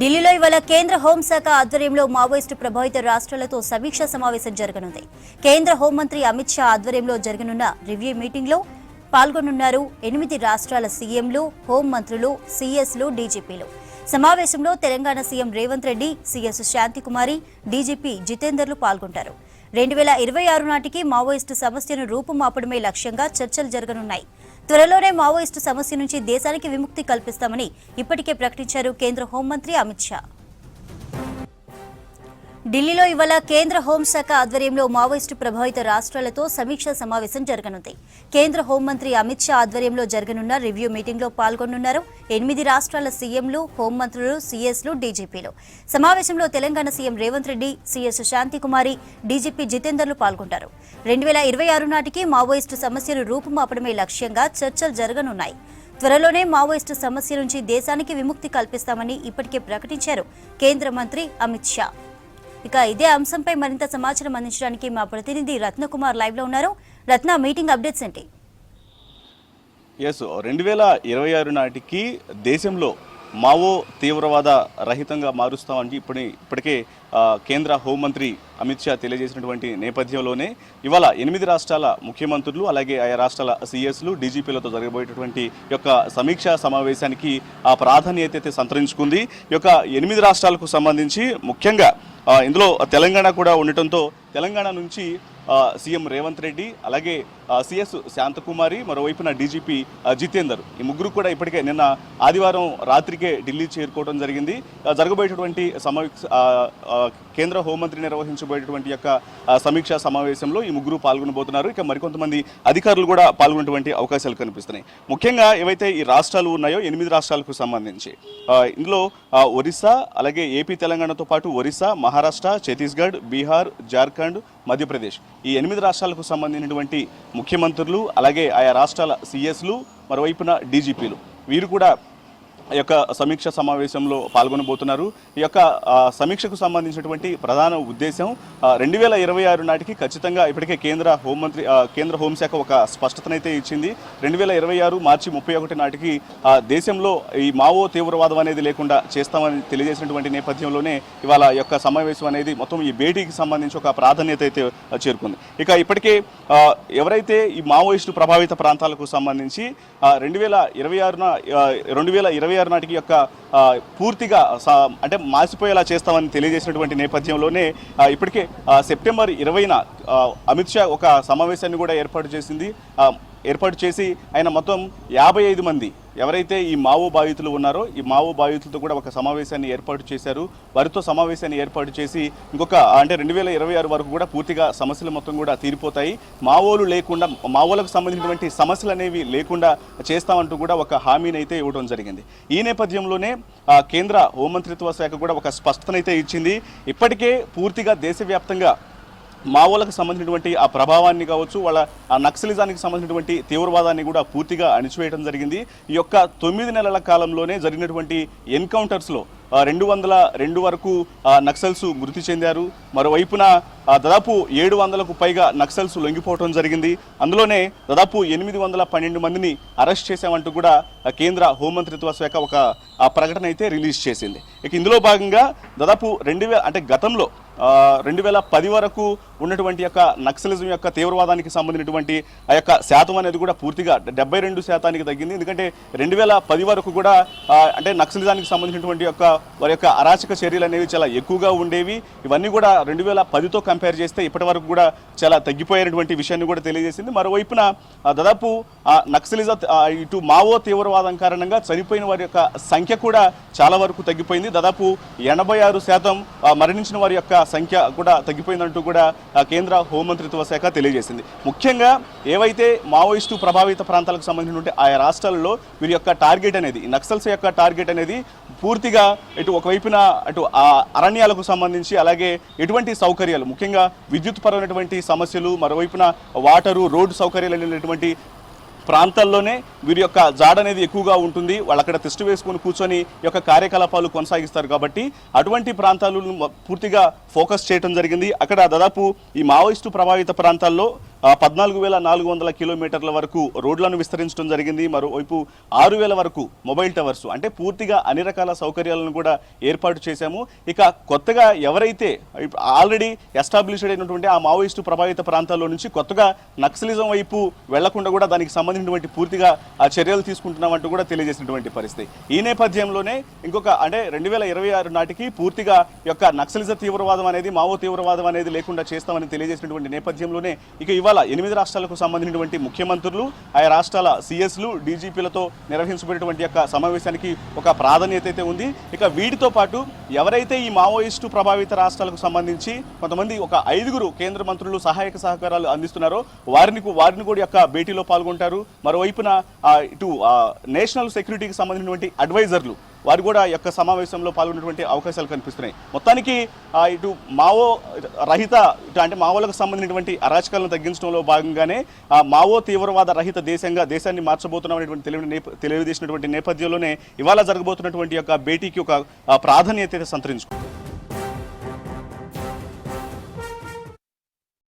ఢిల్లీలో ఇవాళ కేంద్ర హోంశాఖ ఆధ్వర్యంలో మావోయిస్టు ప్రభావిత రాష్ట్రాలతో సమీక్షా సమావేశం జరగనుంది. కేంద్ర హోంమంత్రి అమిత్ షా ఆధ్వర్యంలో జరగనున్న రివ్యూ మీటింగ్లో పాల్గొనున్నారు ఎనిమిది రాష్ట్రాల సీఎంలు హోం మంత్రులు సీఎస్లు డీజీపీలు. సమావేశంలో Telangana CM Revanth Reddy CS Shantikumari DGP జితేందర్లు పాల్గొంటారు. రెండు వేల ఇరవై ఆరు నాటికి మావోయిస్టు సమస్యను రూపుమాపడమే లక్ష్యంగా చర్చలు జరగనున్నాయి. త్వరలోనే మావోయిస్టు సమస్య నుంచి దేశానికి విముక్తి కల్పిస్తామని ఇప్పటికే ప్రకటించారు కేంద్ర హోంమంత్రి అమిత్ షా. ఢిల్లీలో ఇవాళ కేంద్ర హోంశాఖ ఆధ్వర్యంలో మావోయిస్టు ప్రభావిత రాష్ట్రాలతో సమీక్షా సమావేశం జరగనుంది. కేంద్ర హోంమంత్రి అమిత్ షా ఆధ్వర్యంలో జరగనున్న రివ్యూ మీటింగ్లో పాల్గొనున్నారు. ఎనిమిది రాష్ట్రాల సీఎంలు హోంమంత్రులు సీఎస్లు డీజీపీలు. సమావేశంలో Telangana CM Revanth Reddy CS Shantikumari DGP జితేందర్లు పాల్గొంటారు. రెండు వేల ఇరవై ఆరు నాటికి మావోయిస్టు సమస్యను రూపుమాపడమే లక్ష్యంగా చర్చలు జరగనున్నాయి. త్వరలోనే మావోయిస్టు సమస్య నుంచి దేశానికి విముక్తి కల్పిస్తామని ఇప్పటికే ప్రకటించారు కేంద్ర మంత్రి అమిత్ షా. ఇక ఇదే అంశంపై మరింత సమాచారం అందించడానికి మా ప్రతినిధి రత్నకుమార్ లైవ్లో ఉన్నారు. రత్న మీటింగ్ అప్డేట్స్ ఏంటి? ఎస్ రెండు వేల ఇరవై ఆరు నాటికి దేశంలో మావో తీవ్రవాద రహితంగా మారుస్తామని ఇప్పుడు ఇప్పటికే కేంద్ర హోంమంత్రి అమిత్ షా తెలియజేసినటువంటి నేపథ్యంలోనే ఇవాళ ఎనిమిది రాష్ట్రాల ముఖ్యమంత్రులు అలాగే ఆయా రాష్ట్రాల సీఎస్లు డీజీపీలతో జరగబోయేటటువంటి యొక్క సమీక్షా సమావేశానికి ఆ ప్రాధాన్యత అయితే సంతరించుకుంది. ఈ యొక్క ఎనిమిది రాష్ట్రాలకు సంబంధించి ముఖ్యంగా ఇందులో తెలంగాణ కూడా ఉండటంతో తెలంగాణ నుంచి సీఎం రేవంత్ రెడ్డి అలాగే సిఎస్ శాంతకుమారి మరోవైపున డీజీపీ జితేందర్. ఈ ముగ్గురు కూడా ఇప్పటికే నిన్న ఆదివారం రాత్రికే ఢిల్లీ చేరుకోవడం జరిగింది. జరగబోయేటటువంటి సమీక్ష కేంద్ర హోంమంత్రి నిర్వహించబోయేటువంటి యొక్క సమీక్షా సమావేశంలో ఈ ముగ్గురు పాల్గొనబోతున్నారు. ఇక మరికొంతమంది అధికారులు కూడా పాల్గొనేటువంటి అవకాశాలు కనిపిస్తున్నాయి. ముఖ్యంగా ఏవైతే ఈ రాష్ట్రాలు ఉన్నాయో ఎనిమిది రాష్ట్రాలకు సంబంధించి ఇందులో ఒరిస్సా అలాగే ఏపీ తెలంగాణతో పాటు ఒరిస్సా మహారాష్ట్ర ఛత్తీస్గఢ్ బీహార్ జార్ఖండ్ మధ్యప్రదేశ్. ఈ ఎనిమిది రాష్ట్రాలకు సంబంధించినటువంటి ముఖ్యమంత్రులు అలాగే ఆయా రాష్ట్రాల సీఎస్లు మరోవైపున డీజీపీలు. వీరు కూడా యొక్క సమీక్ష సమావేశంలో పాల్గొనబోతున్నారు. ఈ యొక్క సమీక్షకు సంబంధించినటువంటి ప్రధాన ఉద్దేశం రెండు వేల ఇరవై ఆరు నాటికి ఖచ్చితంగా ఇప్పటికే కేంద్ర హోంమంత్రి కేంద్ర హోంశాఖ ఒక స్పష్టతనైతే ఇచ్చింది. రెండు వేల ఇరవై ఆరు మార్చి ముప్పై ఒకటి నాటికి దేశంలో ఈ మావో తీవ్రవాదం అనేది లేకుండా చేస్తామని తెలియజేసినటువంటి నేపథ్యంలోనే ఇవాళ ఈ యొక్క సమావేశం అనేది మొత్తం ఈ భేటీకి సంబంధించి ఒక ప్రాధాన్యత అయితే చేరుకుంది. ఇక ఇప్పటికే ఎవరైతే ఈ మావోయిస్టు ప్రభావిత ప్రాంతాలకు సంబంధించి రెండు వేల ఇరవై ఆరున రెండు వేల ఇరవై ఆరు నాటికి యొక్క పూర్తిగా అంటే మాసిపోయేలా చేస్తామని తెలియజేసినటువంటి నేపథ్యంలోనే ఇప్పటికే సెప్టెంబర్ ఇరవైన అమిత్ షా ఒక సమావేశాన్ని కూడా ఏర్పాటు చేసింది. ఏర్పాటు చేసి ఆయన మొత్తం యాభై ఐదు మంది ఎవరైతే ఈ మావో బాధితులు ఉన్నారో ఈ మావో బాధితులతో కూడా ఒక సమావేశాన్ని ఏర్పాటు చేశారు. వారితో సమావేశాన్ని ఏర్పాటు చేసి ఇంకొక అంటే రెండు వేల ఇరవై ఆరు వరకు కూడా పూర్తిగా సమస్యలు మొత్తం కూడా తీరిపోతాయి. మావోలు లేకుండా మావోలకు సంబంధించినటువంటి సమస్యలు అనేవి లేకుండా చేస్తామంటూ కూడా ఒక హామీని అయితే ఇవ్వడం జరిగింది. ఈ నేపథ్యంలోనే ఆ, కేంద్ర హోంమంత్రిత్వ శాఖ కూడా ఒక స్పష్టతనైతే ఇచ్చింది. ఇప్పటికే పూర్తిగా దేశవ్యాప్తంగా మావోలకు సంబంధించినటువంటి ఆ ప్రభావాన్ని కావచ్చు వాళ్ళ ఆ నక్సలిజానికి సంబంధించినటువంటి తీవ్రవాదాన్ని కూడా పూర్తిగా అణిచివేయడం జరిగింది. ఈ యొక్క తొమ్మిది నెలల కాలంలోనే జరిగినటువంటి ఎన్కౌంటర్స్లో రెండు వందల రెండు వరకు నక్సల్స్ మృతి చెందారు. మరోవైపున దాదాపు ఏడు వందలకు పైగా నక్సల్స్ లొంగిపోవడం జరిగింది. అందులోనే దాదాపు ఎనిమిది వందల పన్నెండు మందిని అరెస్ట్ చేశామంటూ కూడా కేంద్ర హోంమంత్రిత్వ శాఖ ఒక ప్రకటన అయితే రిలీజ్ చేసింది. ఇక ఇందులో భాగంగా దాదాపు రెండు వేల అంటే గతంలో రెండు వేల పది వరకు ఉన్నటువంటి యొక్క నక్సలిజం యొక్క తీవ్రవాదానికి సంబంధించినటువంటి ఆ యొక్క శాతం అనేది కూడా పూర్తిగా డెబ్బై రెండు శాతానికి తగ్గింది. ఎందుకంటే రెండు వేల పది వరకు కూడా అంటే నక్సలిజానికి సంబంధించినటువంటి యొక్క వారి యొక్క అరాచక చర్యలు అనేవి చాలా ఎక్కువగా ఉండేవి. ఇవన్నీ కూడా రెండు వేల పదితో కంపేర్ చేస్తే ఇప్పటి వరకు కూడా చాలా తగ్గిపోయినటువంటి విషయాన్ని కూడా తెలియజేసింది. మరోవైపున దాదాపు ఆ నక్సలిజ ఇటు మావో తీవ్రవాదం కారణంగా చనిపోయిన వారి యొక్క సంఖ్య కూడా చాలా వరకు తగ్గిపోయింది. దాదాపు ఎనభై ఆరు శాతం మరణించిన వారి యొక్క సంఖ్య కూడా తగ్గిపోయిందంటూ కూడా కేంద్ర హోంమంత్రిత్వ శాఖ తెలియజేసింది. ముఖ్యంగా ఏవైతే మావోయిస్టు ప్రభావిత ప్రాంతాలకు సంబంధించినటువంటి ఆయా రాష్ట్రాలలో వీరి యొక్క టార్గెట్ అనేది నక్సల్స్ యొక్క టార్గెట్ అనేది పూర్తిగా ఇటు ఒకవైపున అటు అరణ్యాలకు సంబంధించి అలాగే ఎటువంటి సౌకర్యాలు ముఖ్యంగా విద్యుత్ పరమైనటువంటి సమస్యలు మరోవైపున వాటరు రోడ్డు సౌకర్యాలు అనేటువంటి ప్రాంతాల్లోనే వీరి యొక్క జాడ అనేది ఎక్కువగా ఉంటుంది. వాళ్ళు అక్కడ తిష్టి వేసుకొని కూర్చొని యొక్క కార్యకలాపాలు కొనసాగిస్తారు కాబట్టి అటువంటి ప్రాంతాలను పూర్తిగా ఫోకస్ చేయడం జరిగింది. అక్కడ దాదాపు ఈ మావోయిస్టు ప్రభావిత ప్రాంతాల్లో పద్నాలుగు వేల నాలుగు వందల కిలోమీటర్ల వరకు రోడ్లను విస్తరించడం జరిగింది. మరోవైపు ఆరు వేల వరకు మొబైల్ టవర్స్ అంటే పూర్తిగా అన్ని రకాల సౌకర్యాలను కూడా ఏర్పాటు చేశాము. ఇక కొత్తగా ఎవరైతే ఆల్రెడీ ఎస్టాబ్లిష్డ్ అయినటువంటి ఆ మావోయిస్టు ప్రభావిత ప్రాంతాల్లో నుంచి కొత్తగా నక్సలిజం వైపు వెళ్ళకుండా కూడా దానికి సంబంధించినటువంటి పూర్తిగా ఆ చర్యలు తీసుకుంటున్నామంటూ కూడా తెలియజేసినటువంటి పరిస్థితి. ఈ నేపథ్యంలోనే ఇంకొక అంటే రెండు వేల ఇరవై ఆరు నాటికి పూర్తిగా యొక్క నక్సలిజ తీవ్రవాదం అనేది మావో తీవ్రవాదం అనేది లేకుండా చేస్తామని తెలియజేసినటువంటి నేపథ్యంలోనే ఇక ఇవాళ ఎనిమిది రాష్ట్రాలకు సంబంధించినటువంటి ముఖ్యమంత్రులు ఆయా రాష్ట్రాల సిఎస్లు డీజీపీలతో నిర్వహించబడినటువంటి యొక్క సమావేశానికి ఒక ప్రాధాన్యత అయితే ఉంది. ఇక వీటితో పాటు ఎవరైతే ఈ మావోయిస్టు ప్రభావిత రాష్ట్రాలకు సంబంధించి కొంతమంది ఒక ఐదుగురు కేంద్ర మంత్రులు సహాయక సహకారాలు అందిస్తున్నారో వారిని వారిని కూడా యొక్క భేటీలో పాల్గొంటారు. మరోవైపున ఇటు నేషనల్ సెక్యూరిటీకి సంబంధించినటువంటి అడ్వైజర్లు వారు కూడా యొక్క సమావేశంలో పాల్గొనేటువంటి అవకాశాలు కనిపిస్తున్నాయి. మొత్తానికి ఇటు మావో రహిత ఇటు అంటే మావోలకు సంబంధించినటువంటి అరాచకాలను తగ్గించడంలో భాగంగానే మావో తీవ్రవాద రహిత దేశంగా దేశాన్ని మార్చబోతున్నాం అనేటువంటి తెలియని నేప తెలియజేసినటువంటి నేపథ్యంలోనే ఇవాళ జరగబోతున్నటువంటి యొక్క భేటీకి ఒక ప్రాధాన్యత అయితే సంతరించుకుంది.